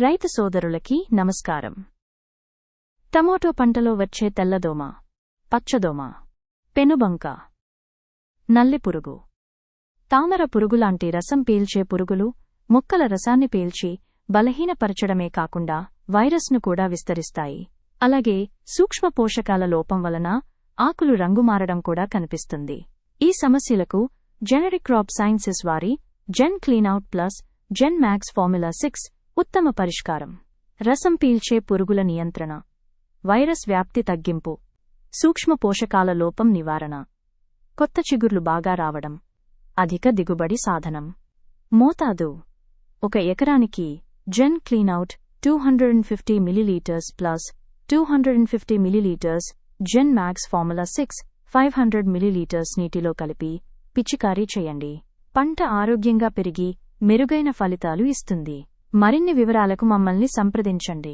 రైతు సోదరులకి నమస్కారం. టమోటో పంటలో వచ్చే తెల్లదోమ పచ్చదోమ పెనుబంక నల్లిపురుగు తామర పురుగులాంటి రసం పీల్చే పురుగులు మొక్కల రసాన్ని పీల్చి బలహీనపరచడమే కాకుండా వైరస్ను కూడా విస్తరిస్తాయి. అలాగే సూక్ష్మ పోషకాల లోపం వలన ఆకులు రంగు మారడం కూడా కనిపిస్తుంది. ఈ సమస్యలకు జెనరిక్ క్రాప్ సైన్సెస్ వారి gen cleanout plus gen max formula six ఉత్తమ పరిష్కారం. రసం పీల్చే పురుగుల నియంత్రణ. వైరస్ వ్యాప్తి తగ్గింపు. సూక్ష్మ పోషకాల లోపం నివారణ. కొత్త చిగుర్లు బాగా రావడం. అధిక దిగుబడి సాధనం. మోతాదు. ఒక ఎకరానికి gen cleanout two hundred fifty millilitres plus two hundred fifty millilitres gen max formula six five hundred millilitres నీటిలో కలిపి పిచికారీ చేయండి. పంట ఆరోగ్యంగా పెరిగి మెరుగైన ఫలితాలు ఇస్తుంది. మరిన్ని వివరాలకు మమ్మల్ని సంప్రదించండి.